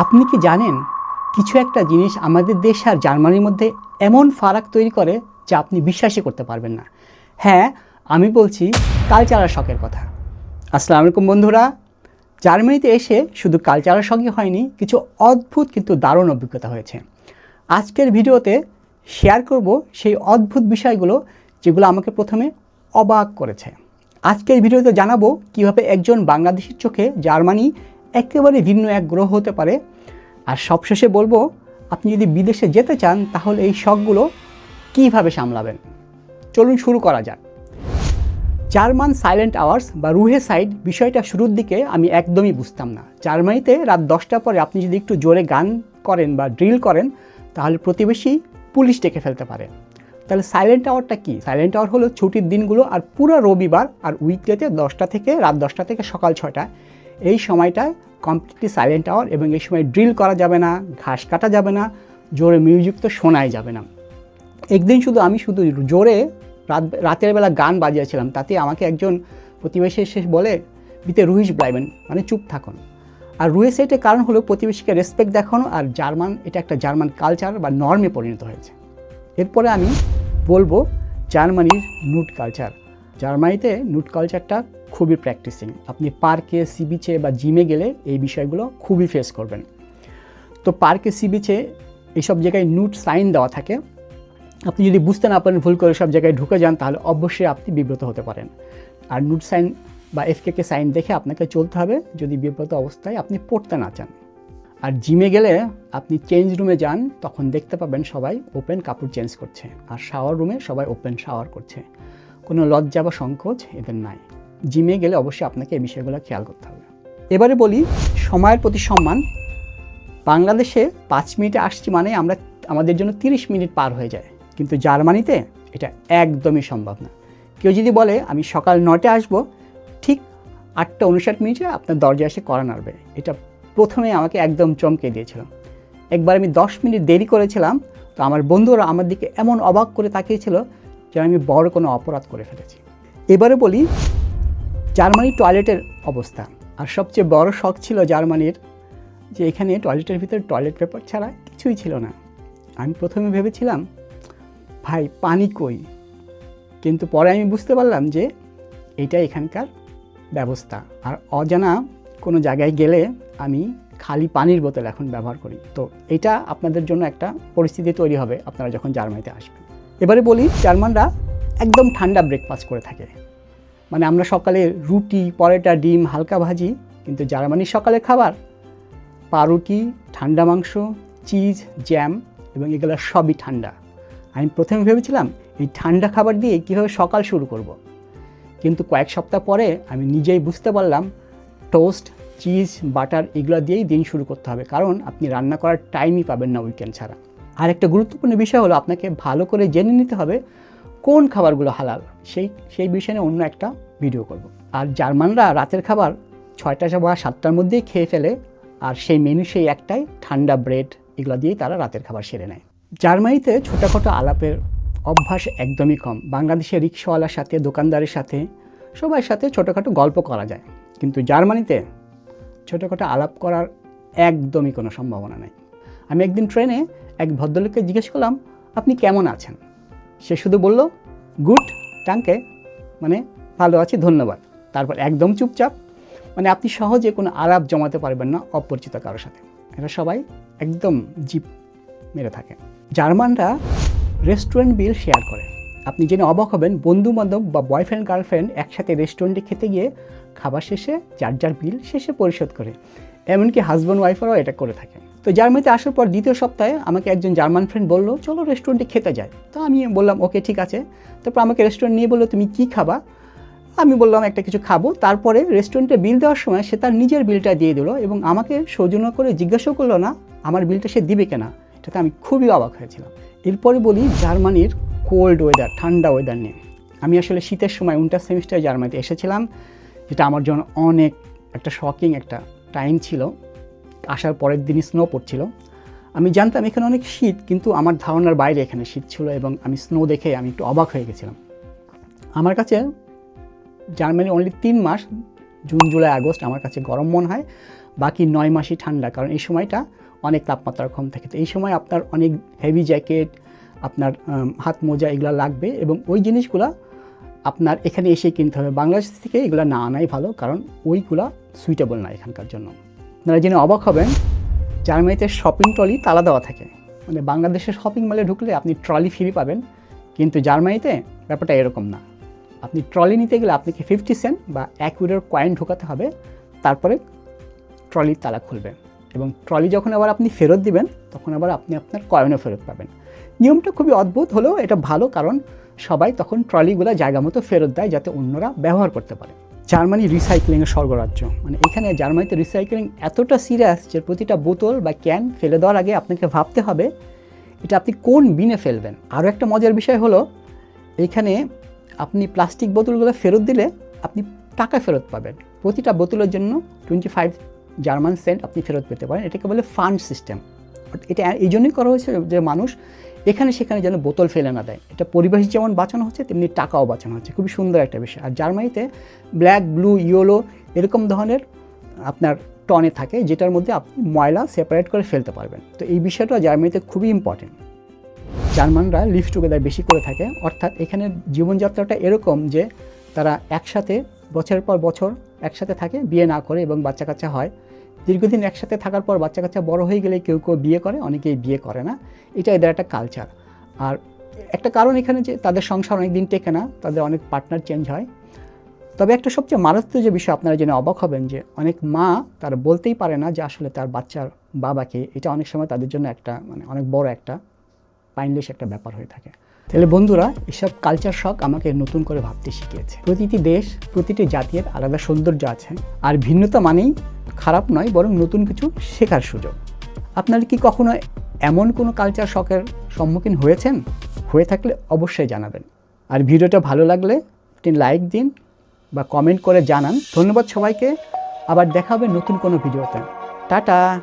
আপনি কি জানেন কিছু একটা জিনিস আমাদের দেশ আর জার্মানির মধ্যে এমন ফারাক তৈরি করে যা আপনি বিশ্বাসই করতে পারবেন না? হ্যাঁ আমি বলছি কালচারাল শখের কথা। আসসালামু আলাইকুম বন্ধুরা। জার্মানিতে এসে শুধু কালচারাল শখই হয়নি, কিছু অদ্ভুত কিন্তু দারুণ অভিজ্ঞতা হয়েছে। আজকের ভিডিওতে শেয়ার করব সেই অদ্ভুত বিষয়গুলো যেগুলো আমাকে প্রথমে অবাক করেছে। আজকের ভিডিওতে জানাব কীভাবে একজন বাংলাদেশের চোখে জার্মানি একেবারে ভিন্ন এক গ্রহ হতে পারে। আর সবশেষে বলব, আপনি যদি বিদেশে যেতে চান, তাহলে এই শখগুলো কীভাবে সামলাবেন? চলুন শুরু করা যাক। জার্মান সাইলেন্ট আওয়ার্স বা রুহে সাইড, বিষয়টা শুরুর দিকে আমি একদমই বুঝতাম না। জার্মানিতে রাত দশটার পরে আপনি যদি একটু জোরে গান করেন বা ড্রিল করেন, তাহলে প্রতিবেশী পুলিশ ডেকে ফেলতে পারে। তাহলে সাইলেন্ট আওয়ারটা কি? সাইলেন্ট আওয়ার হলো ছুটির দিনগুলো আর পুরো রবিবার আর উইকডেতে দশটা থেকে, রাত দশটা থেকে সকাল ছয়টা এই সময়টায় কমপ্লিটলি সাইলেন্ট আওয়ার এবং এই সময় ড্রিল করা যাবে না, ঘাস কাটা যাবে না, জোরে মিউজিক তো শোনাই যাবে না। একদিন শুধু আমি শুধু জোরে রাত, রাতের বেলা গান বাজিয়েছিলাম, তাতে আমাকে একজন প্রতিবেশী এসে বলে, বিতে রুহিস ব্লাইবেন মানে চুপ থাকুন। আর রুহিস এটার কারণ হলো প্রতিবেশীকে রেসপেক্ট দেখানো আর জার্মান, এটা একটা জার্মান কালচার বা নর্মে পরিণত হয়েছে। এরপরে আমি বলব জার্মানির নুট কালচার জার্মানিতে নুট কালচারটা খুবই প্র্যাকটিসিং আপনি পার্কে সি বিচে বা জিমে গেলে এই বিষয়গুলো খুবই ফেস করবেন। তো পার্কে সি বিচে এইসব জায়গায় নুট সাইন দেওয়া থাকে। আপনি যদি বুঝতে না পারেন ভুল করে সব জায়গায় ঢুকে যান, তাহলে অবশ্যই আপনি বিব্রত হতে পারেন। আর নুট সাইন বা এফকেকে সাইন দেখে আপনাকে চলতে হবে, যদি বিব্রত অবস্থায় আপনি পড়তে না চান। আর জিমে গেলে আপনি চেঞ্জ রুমে যান, তখন দেখতে পাবেন সবাই ওপেন কাপড় চেঞ্জ করছে। আর শাওয়ার রুমে সবাই ওপেন শাওয়ার করছে। কোনো লজ্জা বা সংকোচ এদের নাই। জিমে গেলে অবশ্যই আপনাকে এই বিষয়গুলো খেয়াল করতে হবে। এবারে বলি, সময়ের প্রতি সম্মান। বাংলাদেশে পাঁচ মিনিটে আসছি মানে আমরা আমাদের জন্য তিরিশ মিনিট পার হয়ে যায়। কিন্তু জার্মানিতে এটা একদমই সম্ভব না। কেউ যদি বলে, আমি সকাল নটায় আসব ঠিক আটটা উনষাট মিনিটে আপনার দরজা এসে করা নাড়বে। এটা প্রথমে আমাকে একদম চমকে দিয়েছিল। একবার আমি দশ মিনিট দেরি করেছিলাম, তো আমার বন্ধুরা আমার দিকে এমন অবাক করে তাকিয়েছিল যে আমি বড় কোনো অপরাধ করে ফেলেছি। এবারে বলি, জার্মানি টয়লেটের অবস্থা। আর সবচেয়ে বড় শখ ছিল জার্মানির, যে এখানে টয়লেটের ভিতরে টয়লেট পেপার ছাড়া কিছুই ছিল না। আমি প্রথমে ভেবেছিলাম, ভাই, পানি কই? কিন্তু পরে আমি বুঝতে পারলাম যে এটা এখানকার ব্যবস্থা। আর অজানা কোনো জায়গায় গেলে আমি খালি পানির বোতল এখন ব্যবহার করি। তো এটা আপনাদের জন্য একটা পরিস্থিতি তৈরি হবে আপনারা যখন জার্মানিতে আসবেন। এবারে বলি, জার্মানরা একদম ঠান্ডা ব্রেকফাস্ট করে থাকে। মানে আমরা সকালে রুটি, পরোটা, ডিম, হালকা ভাজি, কিন্তু জার্মানির সকালের খাবার, পাউরুটি, ঠান্ডা মাংস, চিজ জ্যাম এবং এগুলো সবই ঠান্ডা। আমি প্রথমে ভেবেছিলাম, এই ঠান্ডা খাবার দিয়ে কীভাবে সকাল শুরু করব। কিন্তু কয়েক সপ্তাহ পরে আমি নিজেই বুঝতে পারলাম টোস্ট চিজ বাটার এগুলো দিয়েই দিন শুরু করতে হবে। কারণ আপনি রান্না করার টাইমই পাবেন না উইকেন্ড ছাড়া। আর একটা গুরুত্বপূর্ণ বিষয় হলো আপনাকে ভালো করে জেনে নিতে হবে কোন খাবারগুলো হালাল। সেই সেই বিষয়ে নিয়ে অন্য একটা ভিডিও করব। আর জার্মানরা রাতের খাবার ছয়টা বা সাতটার মধ্যেই খেয়ে ফেলে আর সেই মেনু সেই একটাই ঠান্ডা ব্রেড এগুলো দিয়েই তারা রাতের খাবার সেরে নেয়। জার্মানিতে ছোটোখাটো আলাপের অভ্যাস একদমই কম। বাংলাদেশের রিক্সাওয়ালার সাথে, দোকানদারের সাথে সবার সাথে ছোটোখাটো গল্প করা যায়। কিন্তু জার্মানিতে ছোটোখাটো আলাপ করার একদমই কোনো সম্ভাবনা নেই। আমি একদিন ট্রেনে এক ভদ্রলোককে জিজ্ঞেস করলাম, আপনি কেমন আছেন? সে শুধু বলল, গুড, টাঙ্কে মানে ভালো আছি, ধন্যবাদ। তারপর একদম চুপচাপ মানে আপনি সহজে কোনো আলাপ জমাতে পারবেন না অপরিচিত কারোর সাথে। এরা সবাই একদম জিপ মেরে থাকে। জার্মানরা রেস্টুরেন্ট বিল শেয়ার করে। আপনি জেনে অবাক হবেন বন্ধু বান্ধব বা বয়ফ্রেন্ড, গার্লফ্রেন্ড একসাথে রেস্টুরেন্টে খেতে গিয়ে খাবার শেষে, যার যার বিল শেষে পরিশোধ করে। এমনকি হাজব্যান্ড ওয়াইফেরাও এটা করে থাকে। তো জার্মানিতে আসার পর দ্বিতীয় সপ্তাহে আমাকে একজন জার্মান ফ্রেন্ড বলল, চলো রেস্টুরেন্টে খেতে যাই। তো আমি বললাম, ওকে, ঠিক আছে। তারপর আমাকে রেস্টুরেন্ট নিয়ে বলল, তুমি কী খাবা? আমি বললাম, একটা কিছু খাব। তারপরে রেস্টুরেন্টে বিল দেওয়ার সময় সে তার নিজের বিলটা দিয়ে দিল এবং আমাকে সৌজন্য করে জিজ্ঞাসাও করল, না, আমার বিলটা সে দিবে কেনা? এটাতে আমি খুবই অবাক হয়েছিলাম। এরপরে বলি, জার্মানির কোল্ড ওয়েদার ঠান্ডা ওয়েদার নিয়ে। আমি আসলে শীতের সময় উইন্টার সেমিস্টারে জার্মানিতে এসেছিলাম, যেটা আমার জন্য অনেক একটা শকিং একটা টাইম ছিল। আসার পরের দিনই স্নো পড়ছিল। আমি জানতাম এখানে অনেক শীত, কিন্তু আমার ধারণার বাইরে এখানে শীত ছিল এবং আমি স্নো দেখে আমি একটু অবাক হয়ে গেছিলাম। আমার কাছে জার্মানি অনলি তিন মাস জুন জুলাই আগস্ট আমার কাছে গরম মনে হয়, বাকি নয় মাসই ঠান্ডা, কারণ এই সময়টা অনেক তাপমাত্রা কম থাকে। তো এই সময় আপনার অনেক হেভি জ্যাকেট আপনার হাত মোজা এগুলো লাগবে এবং ওই জিনিসগুলো আপনার এখানে এসে কিনতে হবে। বাংলাদেশ থেকে এগুলো না আনাই ভালো, কারণ ওইগুলা সুইটেবল না এখানকার জন্য। আপনারা জেনে অবাক হবেন, জার্মানিতে শপিং ট্রলি তালা দেওয়া থাকে। মানে বাংলাদেশের শপিং মলে ঢুকলে আপনি ট্রলি ফ্রি পাবেন, কিন্তু জার্মানিতে ব্যাপারটা এরকম না। আপনি ট্রলি নিতে গেলে আপনাকে ফিফটি সেন্ট বা এক ইউরোর কয়েন ঢোকাতে হবে, তারপরে ট্রলির তালা খুলবে। এবং ট্রলি যখন আবার আপনি ফেরত দিবেন, তখন আবার আপনি আপনার কয়েনও ফেরত পাবেন। নিয়মটা খুবই অদ্ভুত হলেও এটা ভালো, কারণ সবাই তখন ট্রলিগুলো জায়গা মতো ফেরত দেয়, যাতে অন্যরা ব্যবহার করতে পারে। জার্মানি রিসাইক্লিংয়ের স্বর্গরাজ্য। মানে এখানে জার্মানিতে রিসাইক্লিং এতটা সিরিয়াস যে প্রতিটা বোতল বা ক্যান ফেলে দেওয়ার আগে আপনাকে ভাবতে হবে, এটা আপনি কোন বিনে ফেলবেন? আরও একটা মজার বিষয় হলো, এখানে আপনি প্লাস্টিক বোতলগুলো ফেরত দিলে আপনি টাকা ফেরত পাবেন। প্রতিটা বোতলের জন্য টোয়েন্টি ফাইভ জার্মান সেন্ট আপনি ফেরত পেতে পারেন। এটাকে বলে ফান্ড সিস্টেম এটা এই জন্যই করা হয়েছে যে মানুষ এখানে সেখানে যেন বোতল ফেলে না দেয়। এটা পরিবেশ যেমন বাঁচানো হচ্ছে, তেমনি টাকাও বাঁচানো হচ্ছে। খুবই সুন্দর একটা বিষয়। আর জার্মানিতে ব্ল্যাক, ব্লু, ইয়েলো এরকম ধরনের আপনার টনে থাকে, যেটার মধ্যে আপনি ময়লা সেপারেট করে ফেলতে পারবেন। তো এই বিষয়টা জার্মানিতে খুবই ইম্পর্টেন্ট জার্মানরা লিভ টুগেদার বেশি করে থাকে। অর্থাৎ এখানে জীবনযাত্রাটা এরকম যে তারা একসাথে বছরের পর বছর একসাথে থাকে, বিয়ে না করে এবং বাচ্চা কাচ্চা হয়। দীর্ঘদিন একসাথে থাকার পর বাচ্চা কাচ্চা বড় হয়ে গেলে কেউ কেউ বিয়ে করে, অনেকেই বিয়ে করে না। এটা এদের একটা কালচার আর একটা কারণ এখানে যে তাদের সংসার অনেক দিন টেকে না, তাদের অনেক পার্টনার চেঞ্জ হয়। তবে একটা সবচেয়ে মারাত্মক যে বিষয় আপনারা জেনে অবাক হবেন যে অনেক মা তার বলতেই পারে না যে আসলে তার বাচ্চার বাবাকে। এটা অনেক সময় তাদের জন্য একটা মানে অনেক বড় একটা পাইনলেস একটা ব্যাপার হয়ে থাকে। তাহলে বন্ধুরা, এসব কালচার শখ আমাকে নতুন করে ভাবতে শিখিয়েছে। প্রতিটি দেশ, প্রতিটি জাতির আলাদা সৌন্দর্য আছে। আর ভিন্নতা মানেই খারাপ নয়, বরং নতুন কিছু শেখার সুযোগ। আপনারা কি কখনো এমন কোনো কালচার শখের সম্মুখীন হয়েছেন? হয়ে থাকলে অবশ্যই জানাবেন। আর ভিডিওটা ভালো লাগলে আপনি লাইক দিন বা কমেন্ট করে জানান। ধন্যবাদ সবাইকে। আবার দেখা হবে নতুন কোনো ভিডিওতে। টাটা!